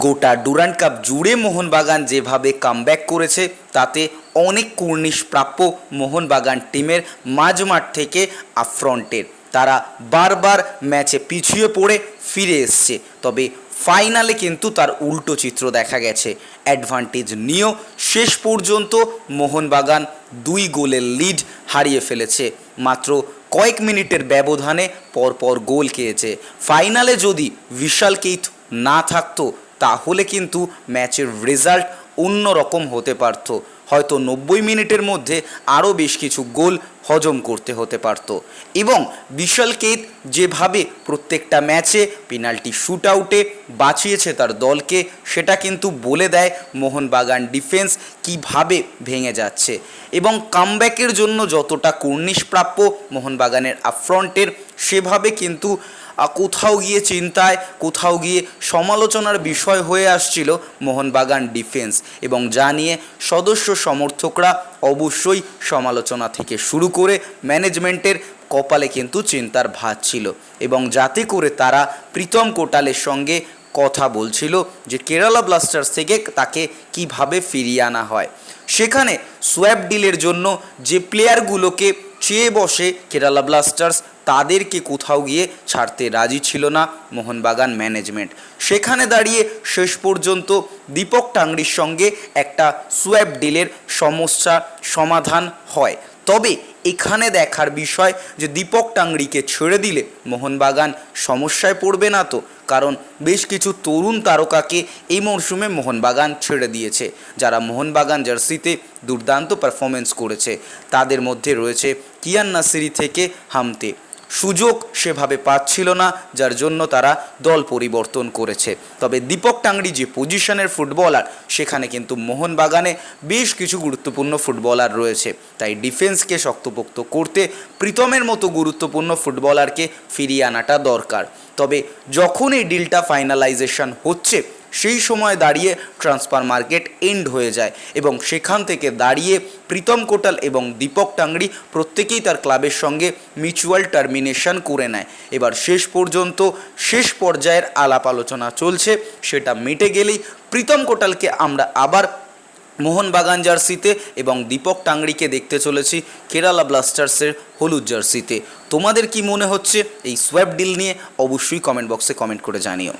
গোটা Durand cup জুড়ে মোহনবাগান যেভাবে কামব্যাক করেছে, তাতে অনেক কুর্নিশ প্রাপ্য মোহনবাগান টিমের মাঝমাঠ থেকে আফ্রন্টের তারা বারবার ম্যাচে পিছিয়ে পড়ে, ফিরে এসছে। তবে ফাইনালে কিন্তু তার উল্টো চিত্র দেখা গেছে। অ্যাডভান্টেজ নিয়েও শেষ পর্যন্ত মোহনবাগান দুই গোলের লিড হারিয়ে ফেলেছে। মাত্র কয়েক মিনিটের ব্যবধানে পরপর গোল খেয়েছে। ফাইনালে যদি বিশাল কেইথ না থাকতো তাহলে কিন্তু ম্যাচের রেজাল্ট অন্য রকম হতে পারত। হয়তো নব্বই মিনিটের মধ্যে আরও বেশ কিছু গোল হজম করতে হতে পারত। এবং বিশাল কেত যেভাবে প্রত্যেকটা ম্যাচে পেনাল্টি শ্যুট আউটে বাঁচিয়েছে তার দলকে, সেটা কিন্তু বলে দেয় মোহনবাগান ডিফেন্স কীভাবে ভেঙে যাচ্ছে। এবং কামব্যাকের জন্য যতটা কুর্নিশ প্রাপ্য মোহনবাগানের আফ্রন্টের, সেভাবে কিন্তু কোথাও গিয়ে চিন্তায়, কোথাও গিয়ে সমালোচনার বিষয় হয়ে আসছিল মোহনবাগান ডিফেন্স এবং যা নিয়ে সদস্য সমর্থকরা অবশ্যই সমালোচনা থেকে শুরু করে ম্যানেজমেন্টের কপালে কিন্তু চিন্তার ভাত ছিল এবং যাতে করে তারা প্রীতম কোটালের সঙ্গে কথা বলছিল যে কেরালা ব্লাস্টার্স থেকে তাকে কীভাবে ফিরিয়ে আনা হয়। সেখানে সোয়াব ডিলের জন্য যে প্লেয়ারগুলোকে চেয়ে বসে কেরালা ব্লাস্টার্স তাদেরকে কোথাও গিয়ে ছাড়তে রাজি ছিল না মোহনবাগান ম্যানেজমেন্ট। সেখানে দাঁড়িয়ে শেষ পর্যন্ত দীপক টাংরির সঙ্গে একটা সোয়াব ডিলের সমস্যা সমাধান হয়। তবে এখানে দেখার বিষয় যে দীপক টাংরিকে ছেড়ে দিলে মোহনবাগান সমস্যায় পড়বে না তো, কারণ বেশ কিছু তরুণ তারকাকে এই মরশুমে মোহনবাগান ছেড়ে দিয়েছে, যারা মোহনবাগান জার্সিতে দুর্দান্ত পারফরমেন্স করেছে। তাদের মধ্যে রয়েছে কিয়ান নাসিরি থেকে হামতে। সুযোগ সেভাবে পাচ্ছিল না, যার জন্য তারা দল পরিবর্তন করেছে। তবে দীপক টাংরি যে পজিশনের ফুটবলার, সেখানে কিন্তু মোহনবাগানে বেশ কিছু গুরুত্বপূর্ণ ফুটবলার রয়েছে। তাই ডিফেন্সকে শক্তপোক্ত করতে প্রীতমের মতো গুরুত্বপূর্ণ ফুটবলারকে ফিরিয়ে আনাটা দরকার। তবে যখন এই ডিলটা ফাইনালাইজেশন হচ্ছে সেই সময় দাঁড়িয়ে ট্রান্সফার মার্কেট এন্ড হয়ে যায় এবং সেখান থেকে দাঁড়িয়ে প্রীতম কোটাল এবং দীপক টাংরি প্রত্যেকেই তার ক্লাবের সঙ্গে মিউচুয়াল টার্মিনেশন করে নেয়। এবার শেষ পর্যন্ত শেষ পর্যায়ের আলাপ আলোচনা চলছে, সেটা মিটে গেলেই প্রীতম কোটালকে আমরা আবার মোহনবাগান জার্সিতে এবং দীপক টাংরিকে দেখতে চলেছি কেরালা ব্লাস্টার্সের হলুদ জার্সিতে। তোমাদের কি মনে হচ্ছে? এই সোয়াব ডিল নিয়ে অবশ্যই কমেন্ট বক্সে কমেন্ট করে জানিও।